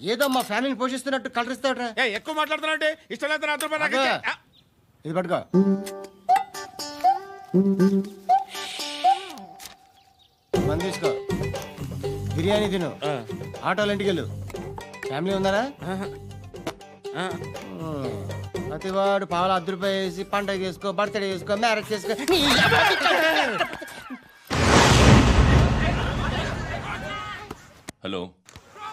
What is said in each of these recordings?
ఏదో మా ఫ్యామిలీని పోషిస్తున్నట్టు కలరిస్తావుట్రా ఏ ఎక్కువ మాట్లాడుతున్నావు అంటే ఇష్టం లేదు నా రూపాయలు నాకు అబ్బా. ఇచ్చే. ఆ, ఇది పట్టుకో. మంది తీసుకో. బిర్యానీ తిను. ఆటోలు ఇంటికి వెళ్ళు. ఫ్యామిలీ ఉన్నారా ఆ. ఉమ్. ప్రతివాడు పావులు రూపాయి వేసి పండగ చేసుకో బర్త్డే చేసుకో మ్యారేజ్ చేసుకో. హలో.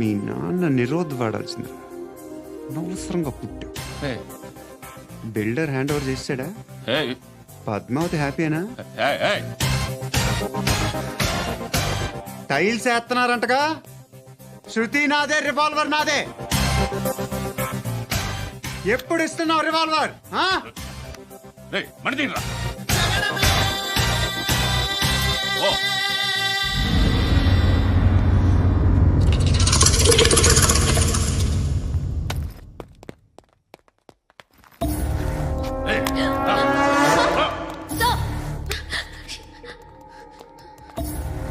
మీ నాన్న నిరోధ్ అనవసరంగా పుట్టావు. బిల్డర్ హ్యాండ్ ఓవర్ చేసాడా పద్మావతి హ్యాపీనా? టైల్స్ వేస్తున్నారంటగా? శృతి నాదే రివాల్వర్ నాదే. ఎప్పుడు ఇస్తున్నావు రివాల్వర్? ఆ?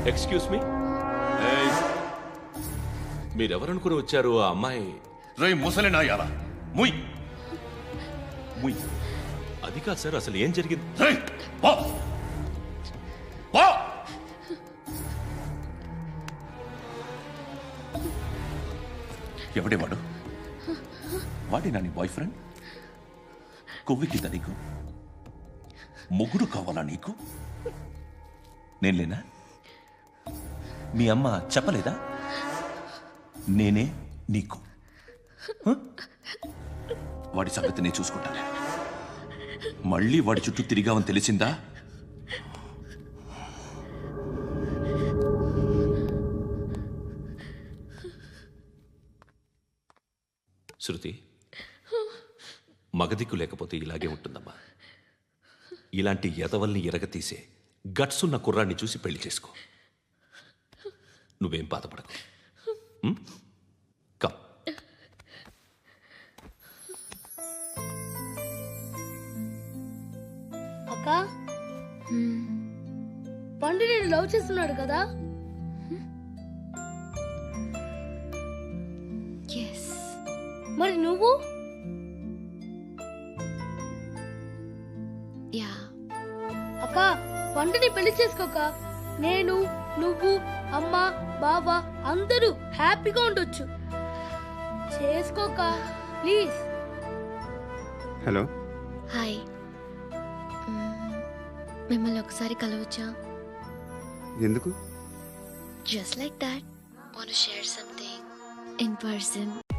ఎక్స్క్యూజ్ మీ మీరెవరనుకుని వచ్చారు ఆ అమ్మాయి? రేయ్ ముసలి నాయాల ముయ్. ముయ్. అది కాదు సార్ అసలు ఏం జరిగింది? రేయ్ పో. పో. ఎవడే వాడు? వాడి నీ బాయ్ ఫ్రెండ్ కొవ్వికింద నీకు? ముగ్గురు కావాలా నీకు? నేను లేనా? మీ అమ్మ చెప్పలేదా? నేనే నీకు. వాడి సంగతి నేను చూసుకుంటాను. మళ్ళీ వాడి చుట్టూ తిరిగావని తెలిసిందా? శృతి మగదిక్కు లేకపోతే ఇలాగే ఉంటుందమ్మా. ఇలాంటి ఎదవల్ని ఎరగతీసే గట్స్ ఉన్న కుర్రాన్ని చూసి పెళ్ళి చేసుకో. నువ్వేం బాధపడకు. ఉం? కమ్. అక్క? పండు నేను లవ్ చేస్తున్నాడు కదా? మరి నువ్వు? పండుని పెళ్ళి చేసుకోక నేను నువ్వు అమ్మ బావ అందరూ హ్యాపీగా ఉండొచ్చు. చేసుకోక ప్లీజ్. హలో. హాయ్. మిమ్మల్ని ఒకసారి కలవచ్చా? ఎందుకు? Just like that want share something in person.